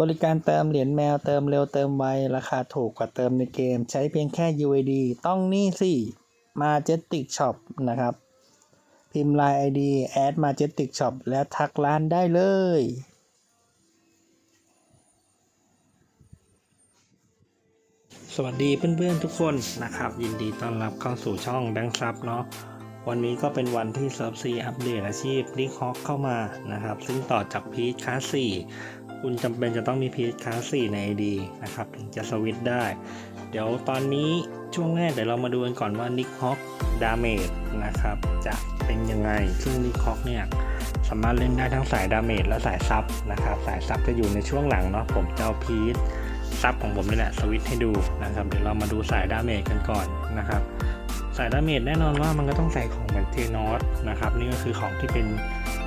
บริการเติมเหรียญแมวเติมเร็วเติมไว ราคาถูกกว่าเติมในเกม ใช้เพียงแค่ UID ต้องนี่สิ Majestic Shop นะครับ พิมพ์ Line ID add Majestic Shop แล้วทักร้านได้เลย สวัสดีเพื่อนๆทุกคนนะครับ ยินดีต้อนรับเข้าสู่ช่องแบงค์ซับเนาะวันนี้ก็เป็นวันที่เซิร์ฟซีอัปเดตอาชีพลิงฮอกเข้ามานะครับ ซึ่งต่อจากพีชคาส4 คุณจำเป็นจะต้องมีพีชคลาส4ใน ID นะครับ ถึงจะสวิตได้ เดี๋ยวตอนนี้ช่วงแรกเดี๋ยวเรามาดูกันก่อนว่านิกฮอกดาเมจนะครับ จะเป็นยังไง ซึ่งนิกฮอกเนี่ยสามารถเล่นได้ทั้งสายดาเมจและสายซับนะครับ สายซับจะอยู่ในช่วงหลังเนาะผมจะเอาพีชซับของผมนี่แหละสวิตให้ดูนะครับ เดี๋ยวเรามาดูสายดาเมจกันก่อนนะครับ สายดาเมจแน่นอนว่ามันก็ต้องใส่ของเหมือนเจนอสนะครับ นี่ก็คือของที่เป็น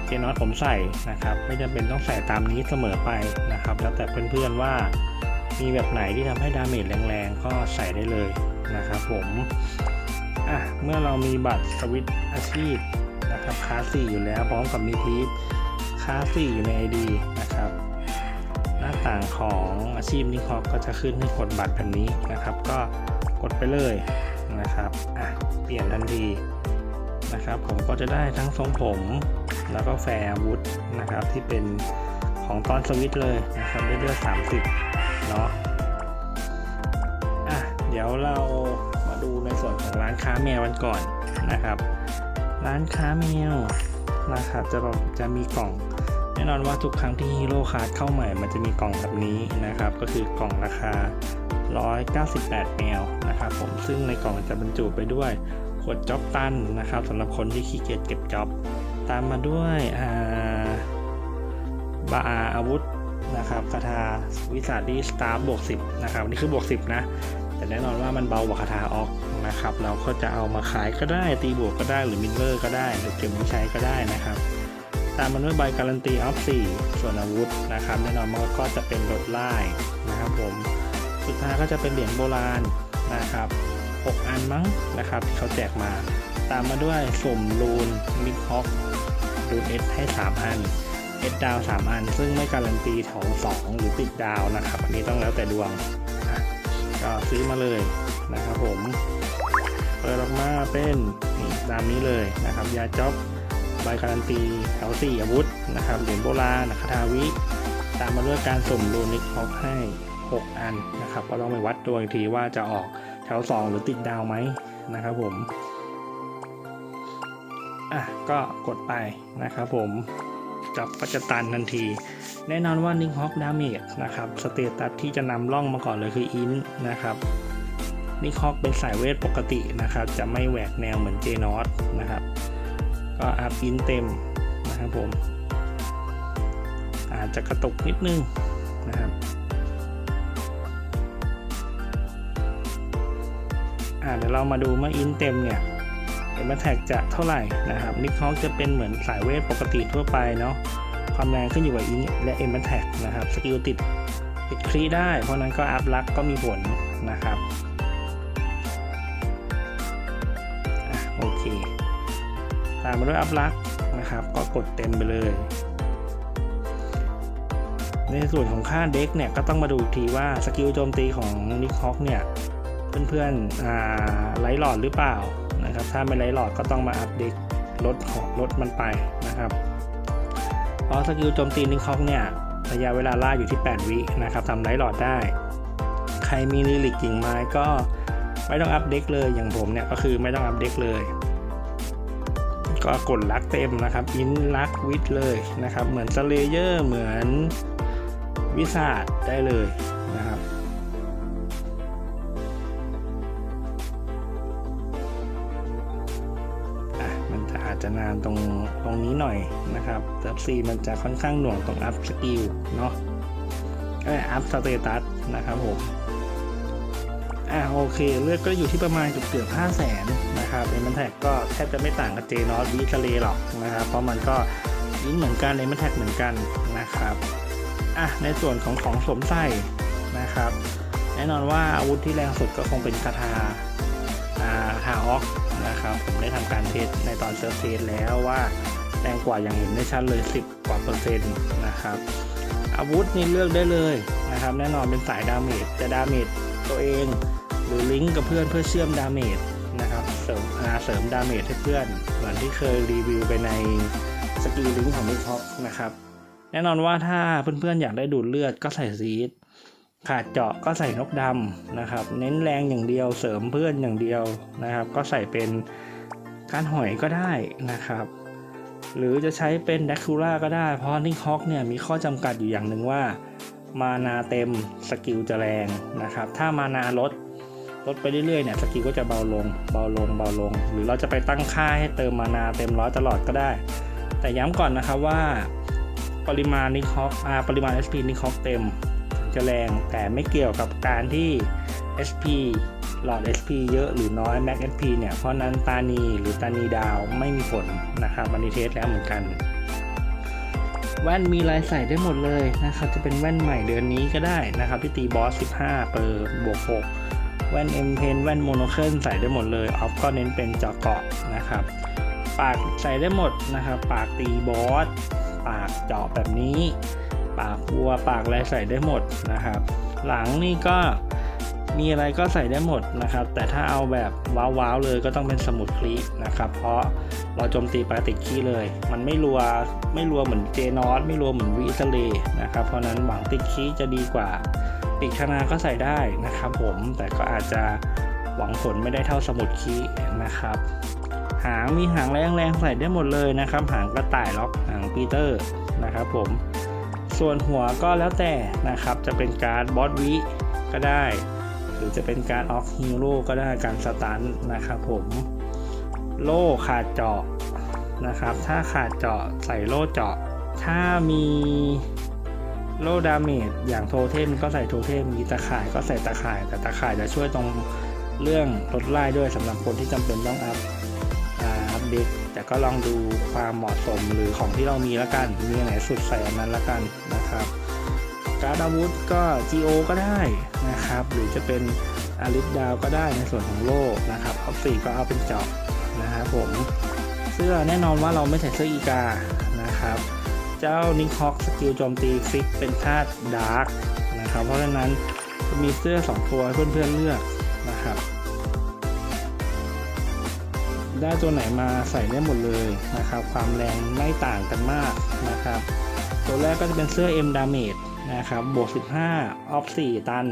เจนอสผมใส่นะครับ ไม่จำเป็นต้องใส่ตามนี้เสมอไปนะครับ แล้วแต่เพื่อนๆว่ามีแบบไหนที่ทำให้ดาเมจแรงๆ ก็ใส่ได้เลยนะครับผมอะเมื่อเรามีบัตรสวิตอาชีพนะครับคาสี่อยู่แล้วพร้อมกับมีพีทคาสี่อยู่ใน ID นะครับ หน้าต่างของอาชีพนิคอก็จะขึ้นให้กดบัตรแบบนี้นะครับ ก็กดไปเลยนะครับอะเปลี่ยนทันที นะครับ ผมก็จะได้ทั้งทรงผม แล้วก็แฟร์วุธนะครับที่เป็นของตอนสวิตเลยนะครับเลือด30 เนาะอะเดี๋ยวเรามาดูในส่วนของร้านค้าแมวกันก่อนนะครับ ร้านค้าแมวนะครับจะจะมีกล่องแน่นอนว่าทุกครั้งที่ฮีโร่คาร์ดเข้าใหม่ มันจะมีกล่องแบบนี้นะครับ ก็คือกล่องราคา 198 แมวนะครับผมซึ่งในกล่องจะบรรจุไปด้วย ขวดจ็อบตันนะครับสำหรับคนที่ขี้เกียจเก็บจ็อบตามมาด้วยอาบาอาอาวุธนะครับคาถาวิสาดีสตาร์บวก10นะครับนี่คือบวก10นะแต่แน่นอนว่ามันเบากว่าคาถาออกนะครับ เราก็จะเอามาขายก็ได้ตีบวกก็ได้หรือมิลเลอร์ก็ได้หรือเก็บไว้ใช้ก็ได้นะครับ ตามมาด้วยใบการันตีออฟ4ส่วนอาวุธนะครับแน่นอนมันก็จะเป็นรถไล่นะครับผมสุดท้ายก็จะเป็นเหรียญโบราณนะครับ 6 อันมั้งนะครับที่เขาแจกมา ตามมาด้วยสุ่มรูนมิกฮอกรูนเอสให้ 3 อันเอสดาว 3 อัน ซึ่งไม่การันตีของ2หรือติดดาวนะครับ อันนี้ต้องแล้วแต่ดวงอะก็ซื้อมาเลยนะครับผมเปิดออกมาเป็นนี่ตามนี้เลยนะครับยาจ็อบใบการันตีแถว 4 อาวุธนะครับเหรียญโบราณคาถาวิ ตามมาด้วยการสุ่มรูนิกฮอกให้ 6 อันนะครับ ก็ต้องไปวัดตัวอีกทีว่าจะออก แถว 2 หรือติดดาวไหมนะครับผมอะก็กดไปนะครับผมจับก็จะตันทันที แน่นอนว่านิกฮอกดาเมจนะครับสเตตัสที่จะนำล่องมาก่อนเลยคืออินนะครับนิกฮอกเป็นสายเวทปกตินะครับ จะไม่แหวกแนวเหมือนเจนอสนะครับ ก็อัพอินเต็มนะครับผม อาจจะกระตุกนิดนึงนะครับ เดี๋ยวเรามาดูเมื่ออินเต็มเนี่ยเอ็มแท็กจะเท่าไหร่นะครับนิคฮอกจะเป็นเหมือนสายเวทปกติทั่วไปเนาะความแรงขึ้นอยู่กับอินและเอ็มแท็กนะครับสกิลติดติดคลีได้ เพราะนั้นก็อัพลักก็มีผลนะครับอโอเค ตามมาด้วยอัพลักนะครับ ก็กดเต็มไปเลย ในส่วนของค่าเด็กเนี่ยก็ต้องมาดูอีกทีว่าสกิลโจมตีของนิคฮอกเนี่ย เพื่อนๆไลท์หลอดหรือเปล่านะครับ ถ้าไม่ไลท์หลอดก็ต้องมาอัพเด็กลดของลดมันไปนะครับเพราะสกิลโจมตีนิคอกเนี่ยระยะเวลาล่าอยู่ที่ 8 วินะครับทำไลท์หลอดได้ ใครมีลิลิกกิ่งไม้ก็ไม่ต้องอัพเด็กเลยอย่างผมเนี่ยก็คือไม่ต้องอัพเด็กเลยก็กดลักเต็มนะครับ อินลักวิดเลยนะครับ เหมือนสเลเยอร์ เหมือนวิสาดได้เลย นะครับเซิร์ฟซีมันจะค่อนข้างหน่วงตรงอัพสกิลเนาะเอออัพสเตตัสนะครับผมอะโอเค เลือดก็อยู่ที่ประมาณเกือบเกือบห้าแสนนะครับเอ็มแท็กก็แทบจะไม่ต่างกับเจนอสวิทะเลหรอกนะครับเพราะมันก็ยิงเหมือนกันเอ็มแท็กเหมือนกันนะครับอะในส่วนของของสวมใส่นะครับ แน่นอนว่าอาวุธที่แรงสุดก็คงเป็นคาถาอ่าคาออกนะครับผมได้ทำการเทสในตอนเซิร์ฟเทสแล้วว่า แรงกว่าอย่างเห็นได้ชัดเลย 10 กว่าเปอร์เซ็นต์นะครับ อาวุธนี่เลือกได้เลยนะครับ แน่นอนเป็นสายดาเมจจะดาเมจตัวเอง หรือลิงก์กับเพื่อนเพื่อเชื่อมดาเมจนะครับเสริมอาเสริมดาเมจให้เพื่อน เหมือนที่เคยรีวิวไปในสกีลิงก์ของมิคอกนะครับ แน่นอนว่าถ้าเพื่อนๆอยากได้ดูดเลือดก็ใส่ซีดขาดเจาะก็ใส่นกดำนะครับ เน้นแรงอย่างเดียวเสริมเพื่อนอย่างเดียวนะครับ ก็ใส่เป็นการหอยก็ได้นะครับ หรือจะใช้เป็นแดคูล่าก็ได้ เพราะนิคอกเนี่ยมีข้อจำกัดอยู่อย่างหนึ่งว่า มานาเต็มสกิลจะแรงนะครับ ถ้ามานาลดลดไปเรื่อยๆเนี่ยสกิลก็จะเบาลงเบาลงเบาลง หรือเราจะไปตั้งค่าให้เติมมานาเต็มร้อยตลอดก็ได้ แต่ย้ำก่อนนะครับว่าปริมาณนิคอกอาปริมาณ SP นิคอกเต็มจะแรงแต่ไม่เกี่ยวกับการที่ SP หลอด SP เยอะหรือน้อย Max SP เนี่ย เพราะนั้นตานีหรือตานีดาวไม่มีผลนะครับวันนี้เทสแล้วเหมือนกัน แว่นมีลายใส่ได้หมดเลยนะครับ จะเป็นแว่นใหม่เดือนนี้ก็ได้นะครับที่ตีบอส 15 เปอร์บวก 6 แว่น M Pen แว่นโมโนเคิลใส่ได้หมดเลยออฟก็เน้นเป็นเจาะเกาะนะครับ ปากใส่ได้หมดนะครับ ปากตีบอส ปากเจาะแบบนี้ ปากวัวปากอะไรใส่ได้หมดนะครับ หลังนี่ก็ มีอะไรก็ใส่ได้หมดนะครับ แต่ถ้าเอาแบบว้าวๆเลยก็ต้องเป็นสมุดคลีนะครับ เพราะเราโจมตีปลาติดขี้เลย มันไม่รัวไม่รัวเหมือนเจนอสไม่รัวเหมือนวิสเลนะครับ เพราะนั้นหวังติดขี้จะดีกว่าปีกคณาก็ใส่ได้นะครับ ผมแต่ก็อาจจะหวังผลไม่ได้เท่าสมุดคีนะครับ หางมีหางแรงๆใส่ได้หมดเลยนะครับ หางกระต่ายล็อกหางปีเตอร์นะครับผมส่วนหัวก็แล้วแต่นะครับจะเป็นการบอสวิก็ได้ หรือจะเป็นการออกฮีโร่ก็ได้การสตันนะครับผมโล่ขาดเจาะนะครับ ถ้าขาดเจาะใส่โล่เจาะ ถ้ามีโล่ดาเมจอย่างโทเทมก็ใส่โทเทมมีตะข่ายก็ใส่ตะข่าย แต่ตะข่ายจะช่วยตรงเรื่องลดไล่ด้วยสำหรับคนที่จำเป็นต้องอัพอัพเดตแต่ก็ลองดูความเหมาะสมหรือของที่เรามีแล้วกัน มีไหนสุดใส่อันนั้นแล้วกันนะครับ การ์ดอาวุธก็ GO ก็ได้นะครับ หรือจะเป็นอาริสดาวก็ได้ในส่วนของโล่นะครับเอาสี่ก็เอาเป็นเจาะนะครับผม เสื้อแน่นอนว่าเราไม่ใส่เสื้ออีกานะครับ เจ้านิคอกสกิลโจมตีฟิกเป็นธาตุดาร์กนะครับ เพราะฉะนั้นจะมีเสื้อ 2 ตัวให้เพื่อนๆเลือกนะครับ ได้ตัวไหนมาใส่ได้หมดเลยนะครับ ความแรงไม่ต่างกันมากนะครับ ตัวแรกก็จะเป็นเสื้อ M Damage นะครับ บวก 15 ออฟ 4 ตัน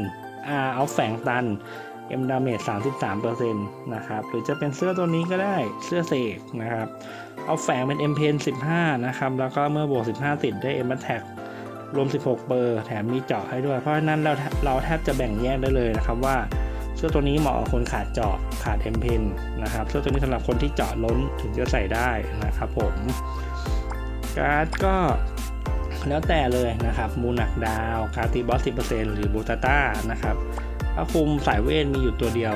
อ่าออฟแฝงตัน M Damage 33%นะครับ หรือจะเป็นเสื้อตัวนี้ก็ได้ เสื้อเสกนะครับ เอาแฝงเป็น M Pen 15 นะครับ แล้วก็เมื่อบวก 15 ติดได้ M Attack รวม 16 เบอร์ แถมมีเจาะให้ด้วย เพราะฉะนั้นเราเราแทบจะแบ่งแยกได้เลยนะครับว่าเสื้อตัวนี้เหมาะกับคนขาดเจาะขาด M Pen นนะครับ เสื้อตัวนี้สำหรับคนที่เจาะล้นถึงจะใส่ได้นะครับผม การ์ดก็ แล้วแต่เลยนะครับมูหนักดาวการตีบอส10หรือบูตาต้านะครับถ้าคุมสายเวทมีอยู่ตัวเดียว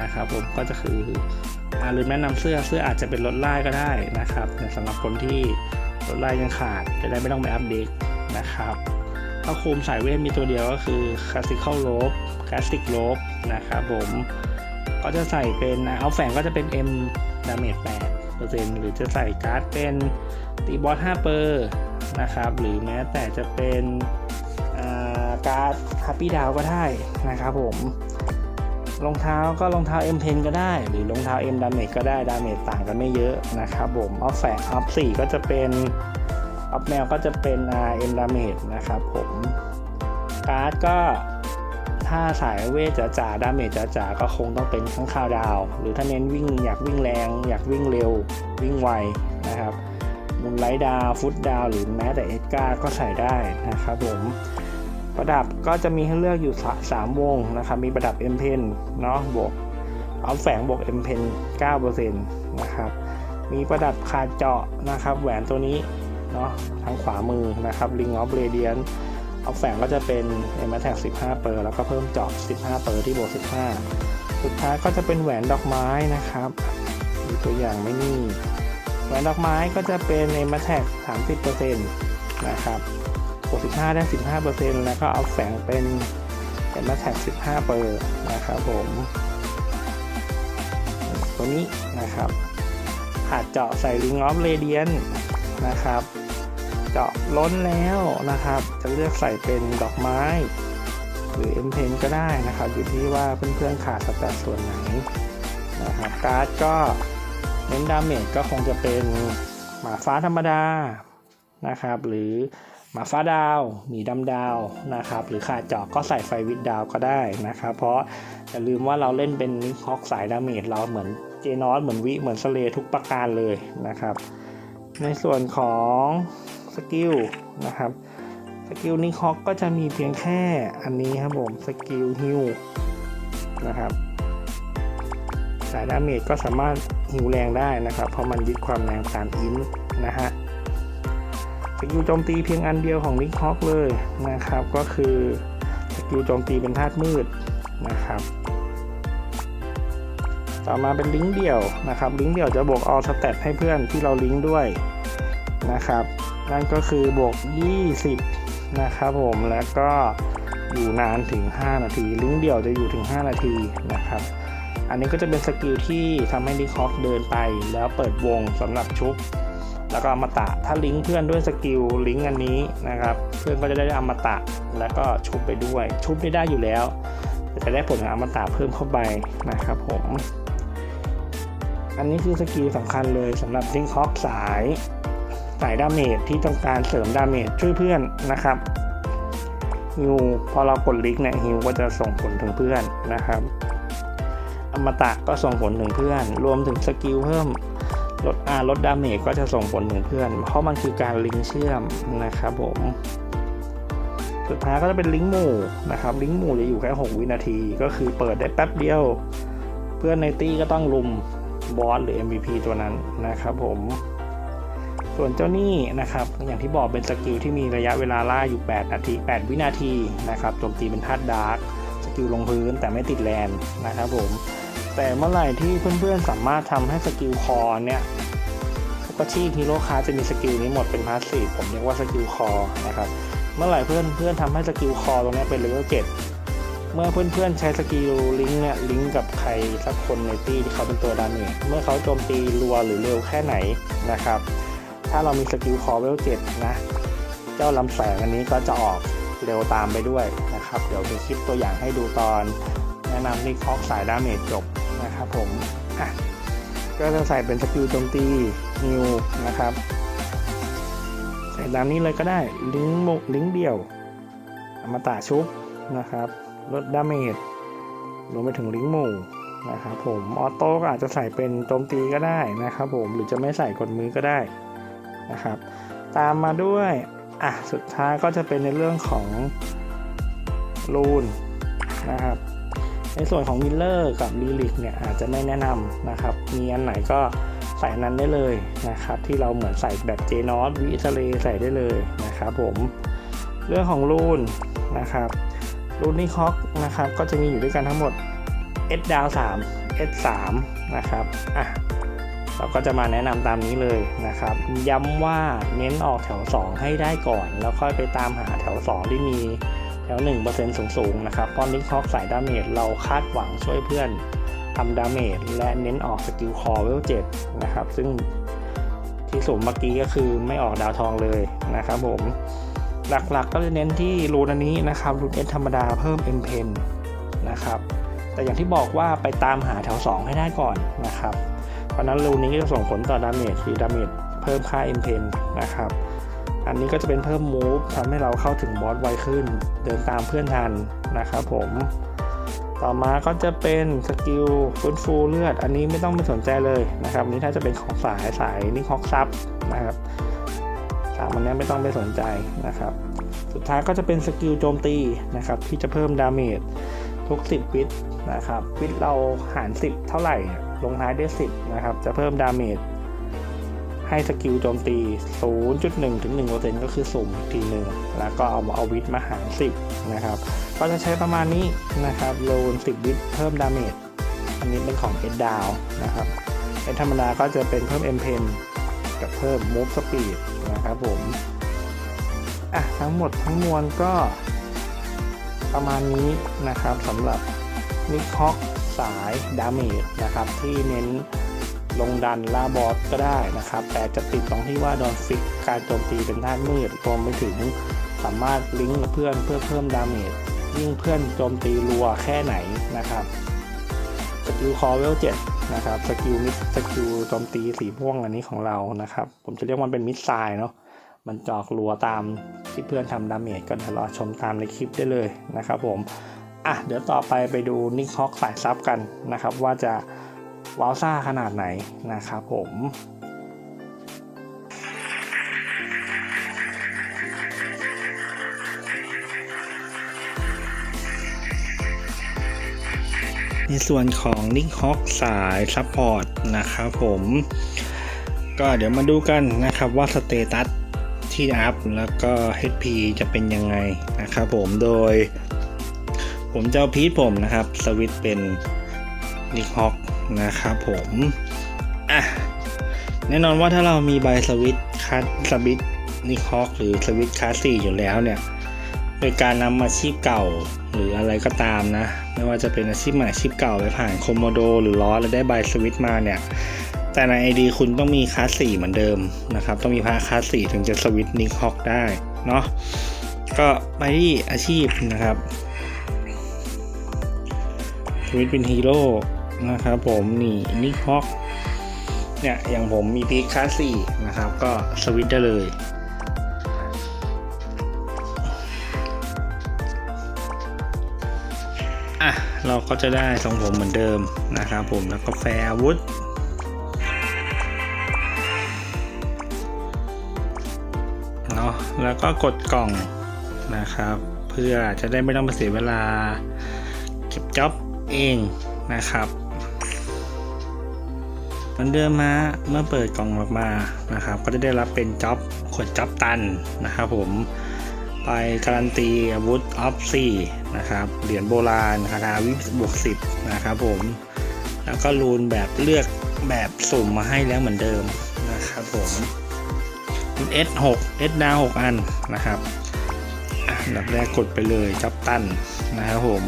นะครับ ผมก็จะคืออาลืมแนะนำเสื้อเสื้ออาจจะเป็นลดไล่ก็ได้นะครับสำหรับคนที่ลดไล่ยังขาดจะได้ไม่ต้องไปอัปเดตนะครับถ้าคุมสายเวทมีตัวเดียวก็คือ Classical Rope Classic Rope นะครับผมก็จะใส่เป็นเอาแฝงก็จะเป็น M Damage 8%หรือจะใส่การ์ดเป็นตีบอส5เปอร์ นะครับ หรือแม้แต่จะเป็นการ์ดฮัปปี้ดาวก็ได้นะครับผมรองเท้าก็รองเท้า M Pen ก็ได้ หรือรองเท้า M Damage ก็ได้ดาเมจต่างกันไม่เยอะนะครับผมออฟแฝงออฟ4ก็จะเป็นออฟแมวก็จะเป็น M Damage นะครับผมการ์ดก็ถ้าสายเวทจ๋าๆดาเมจจ๋าๆก็คงต้องเป็นข้างข่าวดาว หรือถ้าเน้นวิ่งอยากวิ่งแรง อยากวิ่งเร็ว วิ่งไวนะครับ ไลท์ดาวฟุตดาวหรือแม้แต่เอ็ดการ์ก็ใส่ได้นะครับผมประดับก็จะมีให้เลือกอยู่ 3 วงนะครับมีประดับ M Pen เนาะบวกเอาแฝงบวก M Pen 9%นะครับมีประดับขาเจาะนะครับแหวนตัวนี้เนาะทางขวามือนะครับ Ring of Radiance เอาแฝงก็จะเป็น M a t a c 15 เปอร์แล้วก็เพิ่มเจาะ 15 เปอร์ที่บวก 15 สุดท้ายก็จะเป็นแหวนดอกไม้นะครับ มีตัวอย่างไม่นี่ แหวนดอกไม้ก็จะเป็น M Attack 30%นะครับ65ได้15%แล้วก็เอาแฝงเป็น M Attack 15เปอร์นะครับผมตัวนี้นะครับขาดเจาะใส่ Ring of Radiance นะครับ เจาะล้นแล้วนะครับ จะเลือกใส่เป็นดอกไม้ หรือ M Pen ก็ได้นะครับ อยู่ที่ว่าเพื่อนๆขาดสแตทส่วนไหนนะครับการ์ดก็ เน้นดาเมจก็คงจะเป็นหมาฟ้าธรรมดานะครับหรือหมาฟ้าดาวหมีดำดาวนะครับหรือขาดจาะก็ใส่ไฟวิดดาวก็ได้นะครับ เพราะอย่าลืมว่าเราเล่นเป็นนิคฮอกสายดาเมจเราเหมือนเจนอสเหมือนวิเหมือนสเลทุกประการเลยนะครับ ในส่วนของสกิลนะครับสกิลนิคอกก็จะมีเพียงแค่อันนี้ครับผมสกิลฮิวนะครับายดาเมจก็สามารถฮิวแรงได้นะครับ เพราะมันยึดความแรงตามอินนะฮะสกิลโจมตีเพียงอันเดียวของนิคอกเลยนะครับ ก็คือสกิลโจมตีเป็นธาตุมืดนะครับ ต่อมาเป็นลิงก์เดี่ยวนะครับ ลิงก์เดี่ยวจะบวกออลสเตตให้เพื่อนที่เราลิงก์ด้วยนะครับ นั่นก็คือบวก 20 นะครับผมแล้วก็อยู่นานถึง 5 นาที ลิงก์เดี่ยวจะอยู่ถึง 5 นาทีนะครับ อันนี้ก็จะเป็นสกิลที่ทำให้ลิงคอกเดินไป แล้วเปิดวงสำหรับชุบ แล้วก็อมตะถ้าลิงก์เพื่อนด้วยสกิลลิงก์อันนี้นะครับ เพื่อนก็จะได้อมตะแล้วก็ชุบไปด้วย ชุบไม่ได้อยู่แล้วแต่จะได้ผลของอมตะเพิ่มเข้าไปนะครับผม อันนี้คือสกิลสำคัญเลยสำหรับลิงคอกสายสายดาเมจที่ต้องการเสริมดาเมจช่วยเพื่อนนะครับฮิวพอเรากดลิงก์เนี่ยฮิวก็จะส่งผลถึงเพื่อนนะครับ อมตะก็ส่งผลถึงเพื่อน รวมถึงสกิลเพิ่มลดอาลดดาเมจก็จะส่งผลถึงเพื่อน เพราะมันคือการลิงก์เชื่อมนะครับผมสุดท้ายก็จะเป็นลิงก์หมู่นะครับลิงก์หมู่จะอยู่แค่ 6 วินาที ก็คือเปิดได้แป๊บเดียว เพื่อนในตี้ก็ต้องลุมบอสหรือ MVP ตัวนั้นนะครับผมส่วนเจ้านี่นะครับอย่างที่บอกเป็นสกิลที่มีระยะเวลาล่าอยู่ 8 นาที 8 วินาทีนะครับโจมตีเป็นธาตุดาร์กสกิลลงพื้นแต่ไม่ติดแลนนะครับผม แต่เมื่อไหร่ที่เพื่อนๆสามารถทำให้สกิลคอเนี่ยทุกอาชีพฮีโร่คาจะมีสกิลนี้หมดเป็นพาสซีฟผมเรียกว่าสกิลคอนะครับเมื่อไหร่เพื่อนเพื่อนทำให้สกิลคอตรงนี้เป็นเลเวลเจ็ดเมื่อเพื่อนๆใช้สกิลลิงก์เนี่ยลิงก์กับใครสักคนในตี้ที่เขาเป็นตัวดาเมจเมื่อเขาโจมตีรัวหรือเร็วแค่ไหนนะครับ ถ้าเรามีสกิลคอเวลเจ็ดนะ เจ้าลำแสงอันนี้ก็จะออกเร็วตามไปด้วยนะครับ เดี๋ยวมีคลิปตัวอย่างให้ดูตอนแนะนำนิคอกสายดาเมจจบ นะครับผมอะก็จะใส่เป็นสกิลโจมตีนิวนะครับ ใส่ตามนี้เลยก็ได้ลิงก์มุกลิงก์เดี่ยวอมตะชุบนะครับลดดาเมจรวมไปถึงลิงก์หมู่นะครับผมออโต้ก็อาจจะใส่เป็นโจมตีก็ได้นะครับผมหรือจะไม่ใส่กดมือก็ได้นะครับ ตามมาด้วยอะสุดท้ายก็จะเป็นในเรื่องของรูนนะครับ ในส่วนของมิลเลอร์กับลีลิกเนี่ยอาจจะไม่แนะนำนะครับ มีอันไหนก็ใส่นั้นได้เลยนะครับ ที่เราเหมือนใส่แบบเจนอสวิสเลใส่ได้เลยนะครับผมเรื่องของรูนนะครับรูนนี่คอกนะครับก็จะมีอยู่ด้วยกันทั้งหมด S ดาว3 S 3นะครับอะเราก็จะมาแนะนำตามนี้เลยนะครับ ย้ำว่าเน้นออกแถว 2 ให้ได้ก่อน แล้วค่อยไปตามหาแถว 2 ที่มี แถว1%สูงๆนะครับเพราะนิคอกสายดาเมจเราคาดหวังช่วยเพื่อนทำดาเมจและเน้นออกสกิลคอเวล7นะครับซึ่งที่สูงเมื่อกี้ก็คือไม่ออกดาวทองเลยนะครับผมหลักๆก็จะเน้นที่รูนอันนี้นะครับรูนเอสธรรมดาเพิ่ม M Pen นะครับแต่อย่างที่บอกว่าไปตามหาแถว 2 ให้ได้ก่อนนะครับ เพราะนั้นรูนนี้ก็จะส่งผลต่อดาเมจคือดาเมจเพิ่มค่า M Pen นะครับ อันนี้ก็จะเป็นเพิ่มมูฟทำให้เราเข้าถึงบอสไวขึ้น เดินตามเพื่อนทันนะครับผมต่อมาก็จะเป็นสกิลฟื้นฟูเลือด อันนี้ไม่ต้องไปสนใจเลยนะครับอันนี้ถ้าจะเป็นของสายสายนี่ฮอกซับนะครับสามอันนี้ไม่ต้องไปสนใจนะครับ สุดท้ายก็จะเป็นสกิลโจมตีนะครับที่จะเพิ่มดาเมจทุก 10 วิตนะครับวิตเราหาร 10 เท่าไหร่ ลงท้ายด้วย10นะครับจะเพิ่มดาเมจ ให้สกิลโจมตี 0.1 ถึง 1%ก็คือสุ่มอีกทีหนึ่ง แล้วก็เอามาเอาวิตมาหาร 10 นะครับ ก็จะใช้ประมาณนี้นะครับ โลน 10 วิตเพิ่มดาเมจ อันนี้เป็นของ S ดดาวนะครับเป็นธรรมดาก็จะเป็นเพิ่ม M Pen กับเพิ่ม Move Speed นะครับผม อะ ทั้งหมดทั้งมวลก็ประมาณนี้นะครับสำหรับนิคอกสายดาเมจนะครับที่เน้น ลงดันล่าบอสก็ได้นะครับ แต่จะติดตรงที่ว่าโดนฟิกการโจมตีเป็นธาตุมืดรวมไปถึงสามารถลิงก์กับเพื่อนเพื่อเพิ่มดาเมจยิ่งเพื่อนโจมตีรัวแค่ไหนนะครับสกิลคอเวลเจ็ดนะครับสกิลมิดสกิลโจมตีสีม่วงอันนี้ของเรานะครับ ผมจะเรียกมันเป็นมิดไซน์เนาะมันจอกรัวตามที่เพื่อนทำดาเมจก็เดี๋ยวรอชมตามในคลิปได้เลยนะครับผมอะเดี๋ยวต่อไปไปดูนิกฮอกสายซับกันนะครับ ว่าจะ ว้าวซ่าขนาดไหนนะครับผมในส่วนของนิกฮอกสายซัพพอร์ตนะครับผม ก็เดี๋ยวมาดูกันนะครับว่าสเตตัสที่อัพแล้วก็ HP จะเป็นยังไงนะครับผมโดย ผมจะเอาพีทผมนะครับ สวิตเป็นนิกฮอก นะครับผมอะแน่นอนว่าถ้าเรามีใบสวิตคัสสวิตนิกฮอกหรือสวิตคลาสสี่อยู่แล้วเนี่ย โดยการนำอาชีพเก่าหรืออะไรก็ตามนะ ไม่ว่าจะเป็นอาชีพใหม่อาชีพเก่าไปผ่านโคโมโดหรือล้อแล้วได้ใบสวิตมาเนี่ยแต่ใน ID คุณต้องมีคลาสสี่เหมือนเดิมนะครับ ต้องมีพาคลาสสี่ถึงจะสวิตนิกฮอกได้เนาะก็ไปที่อาชีพนะครับสวิตเป็นฮีโร่ นะครับผมนี่นิกฮอกเนี่ยอย่างผมมีพีคลาสสี่นะครับ ก็สวิตได้เลย อะ เราก็จะได้ทรงผมเหมือนเดิมนะครับผมแล้วก็แฟร์อาวุธเนาะแล้วก็กดกล่องนะครับ เพื่อจะได้ไม่ต้องไปเสียเวลา เก็บจ็อบเองนะครับ เหมือนเดิมมาเมื่อเปิดกล่องออกมานะครับ ก็จะได้รับเป็นจ็อบขวดจ็อบตันนะครับผมไปการันตีอาวุธออฟซี่นะครับเหรียญโบราณคาถาวิบวกสิบนะครับผมแล้วก็รูนแบบเลือกแบบสุ่มมาให้แล้วเหมือนเดิมนะครับผม S6 S ดาว6อันนะครับอันดับแรกกดไปเลยจ็อบตันนะครับผม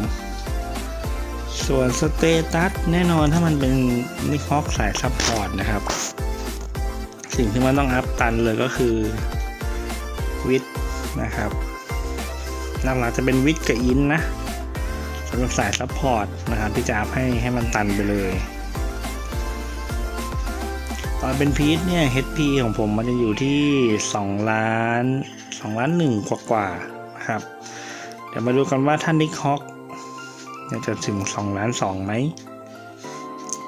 ส่วนสเตตัสแน่นอนถ้ามันเป็นนิคฮอกสายซัพพอร์ตนะครับ สิ่งที่มันต้องอัพตันเลยก็คือวิทนะครับหลักๆจะเป็นวิทกับอินนะสำหรับสายซัพพอร์ตนะครับที่จะอัพให้ให้มันตันไปเลย ตอนเป็นพีทเนี่ย HP ของผมมันจะอยู่ที่2ล้าน2ล้าน1กว่ากว่าๆนะครับ เดี๋ยวมาดูกันว่าท่านนิคฮอก จะถึง2ล้าน2ไหม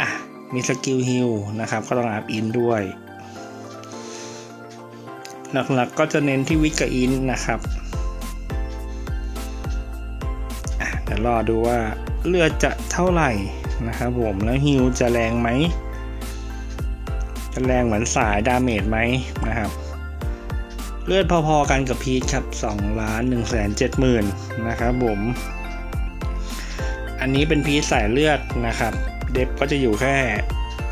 อะ มีสกิลฮิลนะครับ ก็ต้องอัพอินด้วย หลักๆก็จะเน้นที่วิกกับอินนะครับอะเดี๋ยวรอดูว่าเลือดจะเท่าไหร่นะครับผม แล้วฮิลจะแรงไหม จะแรงเหมือนสายดาเมจไหมนะครับเลือดพอๆกันกับพีชครับ2ล้าน1แสน7หมื่นนะครับผม อันนี้เป็นพีชสายเลือดนะครับ เดฟก็จะอยู่แค่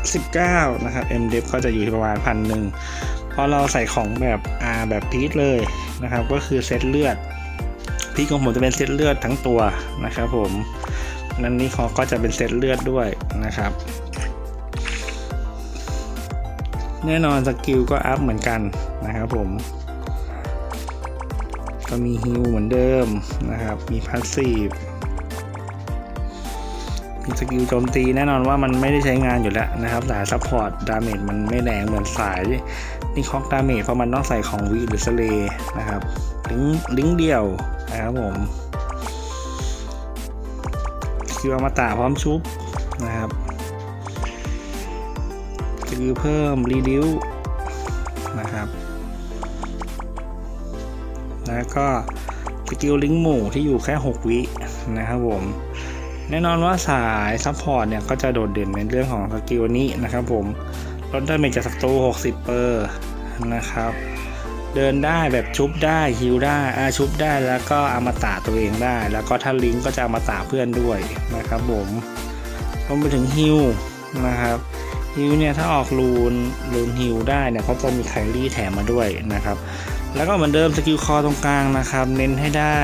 19 นะครับ M เดฟก็จะอยู่ที่ประมาณพันหนึ่งพอเราใส่ของแบบ R แบบพีชเลยนะครับ ก็คือเซตเลือด พีชของผมจะเป็นเซตเลือดทั้งตัวนะครับผมนั้นนี่เขาก็จะเป็นเซตเลือดด้วยนะครับ แน่นอนสกิลก็อัพเหมือนกันนะครับผมก็มีฮิลเหมือนเดิมนะครับ มีพาสซีฟ สกิลโจมตีแน่นอนว่ามันไม่ได้ใช้งานอยู่แล้วนะครับสายซัพพอร์ตดาเมจมันไม่แรงเหมือนสายนี่คอกดาเมจเพราะมันต้องใส่ของวีหรือสเลนะครับลิงลิงเดียวนะครับผมสกิลอมตะพร้อมชุบนะครับสกิลเพิ่มรีดิวนะครับ แล้วก็สกิลลิงหมู่ที่อยู่แค่ 6 วินะครับผม แน่นอนว่าสายซัพพอร์ตเนี่ยก็จะโดดเด่นในเรื่องของสกิลนี้นะครับผมลดดาเมจจากศัตรู60 เปอร์นะครับ เดินได้แบบชุบได้ฮิลได้อาชุบได้แล้วก็อมตะตัวเองได้ แล้วก็ถ้าลิงก์ก็จะอมตะเพื่อนด้วยนะครับผมรวมไปถึงฮิลนะครับฮิลเนี่ยถ้าออกรูนรูนฮิลได้เนี่ยเขาจะมีไคลรี่แถมมาด้วยนะครับ แล้วก็เหมือนเดิมสกิลคอตรงกลางนะครับ เน้นให้ได้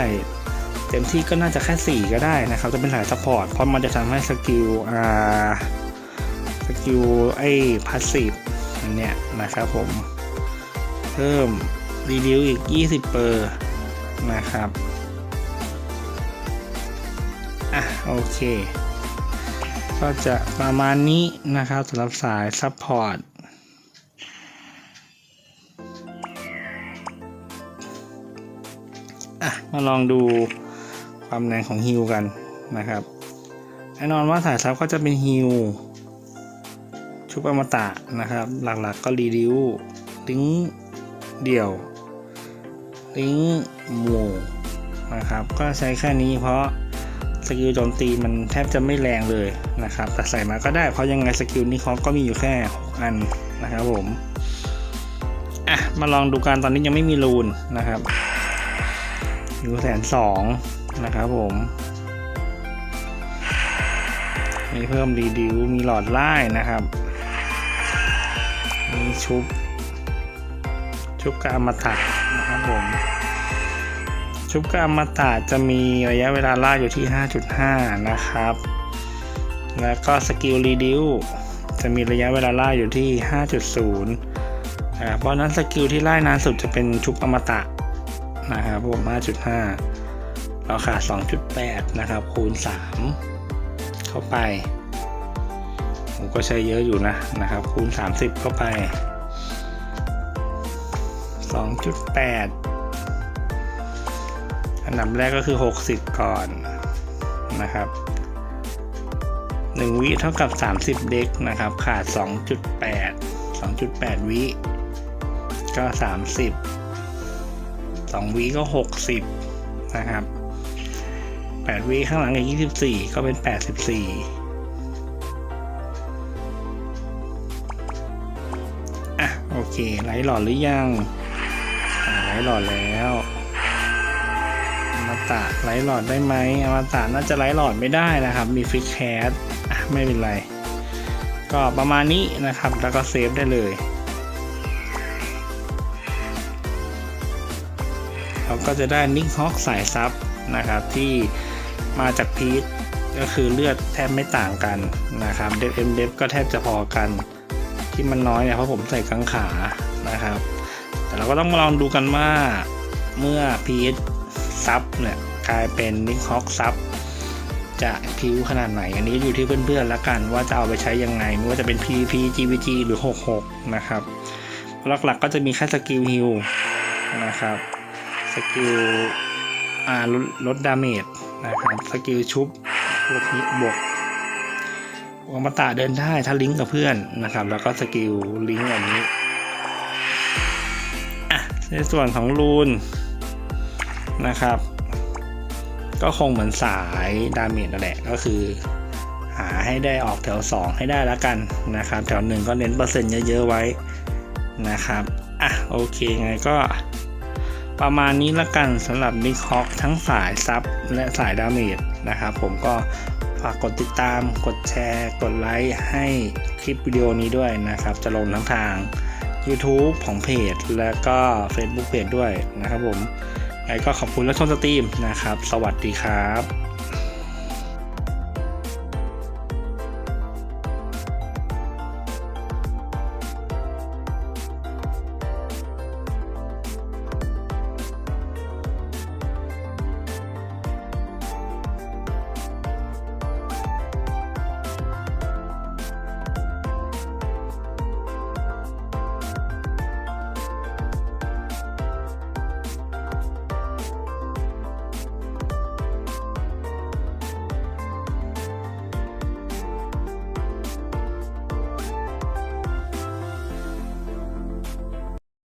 เต็มที่ก็น่าจะแค่ 4 ก็ได้นะครับ จะเป็นสายซัพพอร์ตเพราะมันจะทำให้สกิลอ่าสกิลไอ้พาสซีฟอันเนี้ยนะครับผม เพิ่มรีดิวอีก 20 เปอร์นะครับอะโอเค ก็จะประมาณนี้นะครับสำหรับสายซัพพอร์ตอะมาลองดู ความแรงของฮิวกันนะครับแน่นอนว่าสายซับก็จะเป็นฮิวชุบอมตะนะครับ หลักๆก็รีดิวลิงเดี่ยว ลิงหมู่นะครับ ก็ใช้แค่นี้เพราะสกิลโจมตีมันแทบจะไม่แรงเลยนะครับ แต่ใส่มาก็ได้เพราะยังไงสกิลนี้เขาก็มีอยู่แค่6อันนะครับผมอะมาลองดูกันตอนนี้ยังไม่มีรูนนะครับอยู่แสนสอง นะครับผม มีเพิ่มรีดิว มีหลอดไล่นะครับ มีชุบ ชุบกบอมตะนะครับผม ชุบกบอมตะจะมีระยะเวลาล่าอยู่ที่ 5.5 นะครับ แล้วก็สกิลรีดิวจะมีระยะเวลาล่าอยู่ที่ 5.0อ่าเพราะฉะนั้นสกิลที่ไล่นานสุดจะเป็นชุบอมตะนะครับผม5.5 เราขาด 2.8 นะครับ คูณ 3 เข้าไปผมก็ใช้เยอะอยู่นะนะครับ คูณ 30 เข้าไป 2.8 อันดับแรกก็คือ 60 ก่อนนะครับ1วิเท่ากับ 30 เด็กนะครับ ขาด 2.8 2.8 วิก็ 30 2วิก็ 60 นะครับ 8วิข้างหลังอีก 24 ก็เป็น 84 อะ โอเคไลท์หลอดหรือยังอ่าไลท์หลอดแล้วอมตะไลท์หลอดได้ไหมอมตะน่าจะไลท์หลอดไม่ได้นะครับ มีฟิกแคสอะ ไม่เป็นไร ก็ประมาณนี้นะครับ แล้วก็เซฟได้เลยเราก็จะได้นิกฮอกสายซับนะครับที่ มาจากพีทก็คือเลือดแทบไม่ต่างกันนะครับเดฟเอ็มเดฟก็แทบจะพอกัน ที่มันน้อยเนี่ยเพราะผมใส่กังขานะครับ แต่เราก็ต้องมาลองดูกันว่าเมื่อพีทซับเนี่ยกลายเป็นนิกฮอกซับจะพิ้วขนาดไหน อันนี้อยู่ที่เพื่อนๆแล้วกันว่าจะเอาไปใช้ยังไง ไม่ว่าจะเป็น PVP GVG หรือ 66 นะครับ หลักๆก็จะมีแค่สกิลฮิลนะครับ สกิลอาลดลดดาเมจ นะครับสกิลชุบบวกฮิบวกอมตะเดินได้ถ้าลิงก์กับเพื่อนนะครับ แล้วก็สกิลลิงก์แบบนี้อะในส่วนของรูนนะครับ ก็คงเหมือนสายดาเมจนั่นแหละก็คือ หาให้ได้ออกแถว 2 ให้ได้แล้วกันนะครับ แถวหนึ่งก็เน้นเปอร์เซ็นต์เยอะ ๆ ไว้นะครับอะโอเคไงก็ประมาณนี้ละกันสำหรับนิคอกทั้งสายซับ และสายดาเมจนะครับ ผมก็ฝากกดติดตาม กดแชร์ กดไลค์ให้คลิปวิดีโอนี้ด้วยนะครับ จะลงทั้งทาง YouTube ของเพจ และก็ Facebook เพจด้วยนะครับผมไงก็ขอบคุณและชมสตรีมนะครับ สวัสดีครับ